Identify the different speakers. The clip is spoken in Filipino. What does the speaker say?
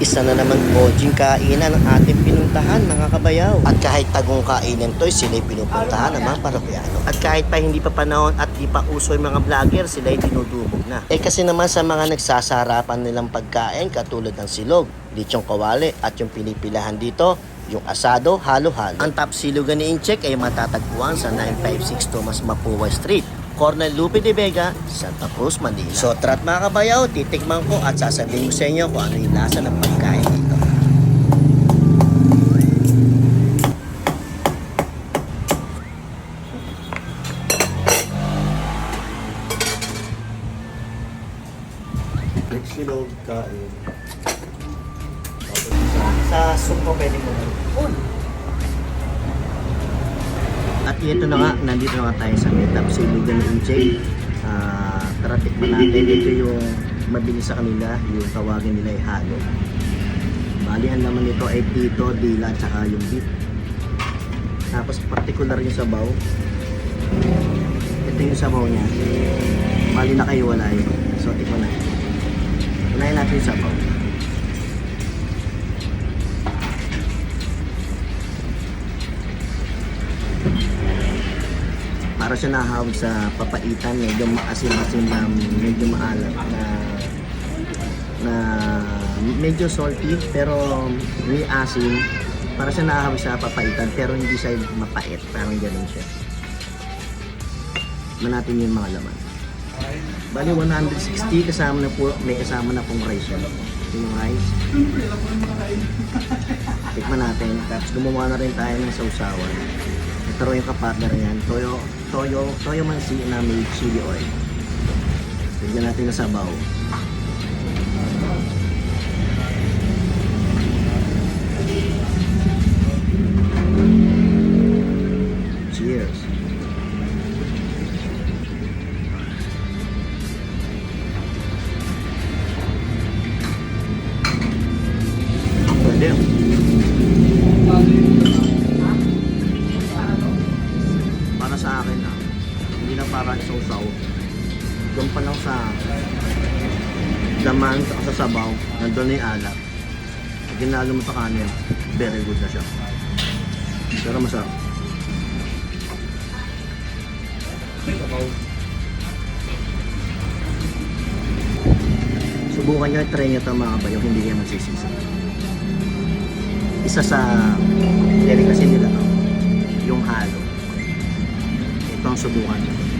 Speaker 1: Isa na naman coaching kainan ang ating pinuntahan mga kabayaw. At kahit tagong kainan to, sila'y pinupuntahan ng mga parokyano. At kahit pa hindi pa panahon at di pa uso yung mga vlogger, sila'y dinudubog na. Eh kasi naman sa mga nagsasarapan nilang pagkain katulad ng silog, lichong kawali at yung pinipilahan dito, yung asado, halo-halo. Ang top silugan ni Incheck ay matatagpuan sa 956 Thomas Mapua Street, Cornel Lupe de Vega, Santa Cruz, Manila. So, trat mga kabayaw, titikman ko at sasabihin ko sa inyo kung ano yung lasa ng pagkain dito.
Speaker 2: Silog, kain.
Speaker 1: Sa soup ko pwede mo At ito na nga, nandito na nga tayo sa meetup sa Ilugan ng Incheck. Ah, tara tikman natin. Ito yung mabilis sa kanila, yung tawagin nila ay halo. Bali, ang laman nito ay tito, dila, tsaka yung beef. Tapos particular yung sabaw. Ito yung sabaw niya. Bali na kayo wala yun. So, tikman natin. Unahin natin yung sabaw. Para siya nahawag sa papaitan medyo maasim-asim na medyo maalat na na medyo salty pero may asim. Para siya nahawag sa papaitan pero hindi siya mapait. Parang ganun siya. Tignan natin yung mga laman. Bali 160 kasama na po may kasama na pong rice yan. Yung rice. Tikman natin. Tapos gumawa na rin tayo ng sausawan. Ito yung kapartner niyan toyo toyo toyo mansi na may chili oil. Bigyan natin ng sabaw doon pa lang sa laman sa sabaw nandun na yung alat pag ginalo mo sa kanin very good na siya. Pero masarap. Subukan nyo try nyo ito mga kabayo hindi kayo magsisisa isa sa delicacy nila no? yung halo. Ito ang subukan nyo